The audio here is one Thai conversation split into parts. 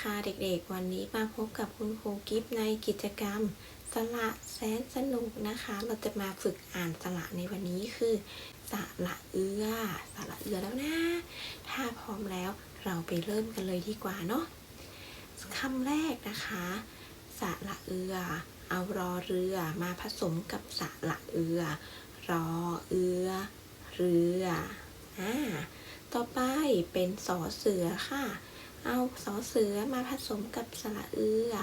ค่ะเด็กๆ วันนี้มาพบกับคุณครูกิฟในกิจกรรม สระแสนสนุกนะคะ เราจะมาฝึกอ่านสระในวันนี้คือ สระเอือสระเอือแล้วนะ ถ้าพร้อมแล้วเราไปเริ่มกันเลยดีกว่าเนาะคำแรกนะคะ สระเอือ เอารอเรือมาผสมกับสระเอือ รอเอือ เรืออ่าต่อไปเป็นสอเสือค่ะ เอาสอเสือมาผสมกับสระเอือ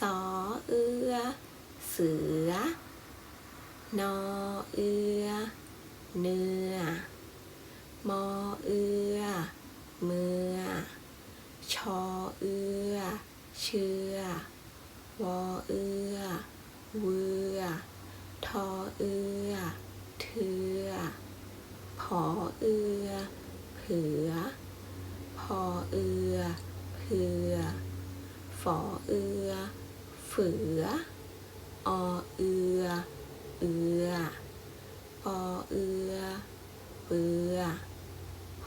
สอเอือ เสือนอเอือ เนื้อมอเอือ เมื่อชอเอือ เชื่อวอเอือ เวือทอเอือเถือพอเอือ เผือ พอเอือเผือฝอเอือเฝืออเอือเอือปอเอือเปือ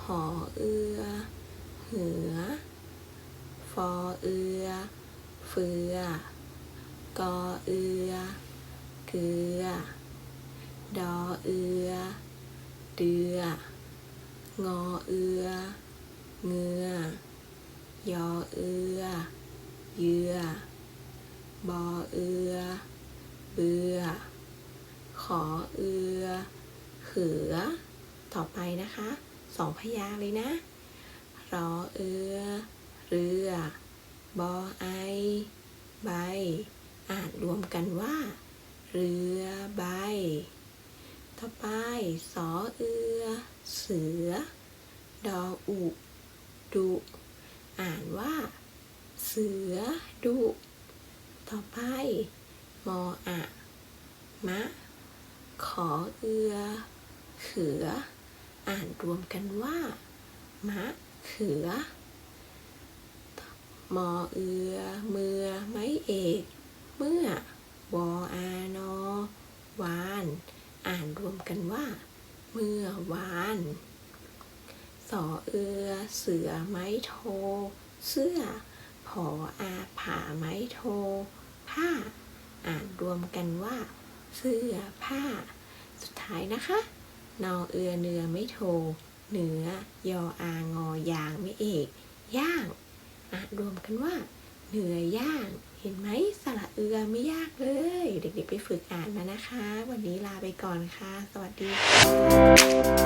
หอเอือเหือฟอเอือเฟือกอเอือเกือ ดอเอือเดืองอเอือ เงือยอเอือเยือบอเอือเบือ ขอเอือเขือ ต่อไปนะคะ สองพยางเลยนะ รอเอือ เรือบอไอ ใบ อ่านรวมกันว่า เรือใบ ต่อไป สอเอือ เสือ ดออุ ดุ อ่านว่า เสือดุ ต่อไป มออะมะ ขอเอือ เขือ อ่านรวมกันว่า มะเขือ มอเอือ เมือ ไม้เอก เมื่อ วออานอ วาน อ่านรวมกันว่า เมื่อวาน สอเอือ เสือไม้โท เสื้อ ผออาผาไม้โท ผ้า อ่านรวมกันว่า เสื้อผ้า สุดท้ายนะคะ นอเอือเนือไม่โท เหนือ ยออางอยางไม่เอก ย่าง อ่านรวมกันว่า เหนือย่างเห็นไหมสระเอือไม่ยากเลย เด็กๆไปฝึกอ่านมานะคะ วันนี้ลาไปก่อนค่ะ สวัสดีค่ะ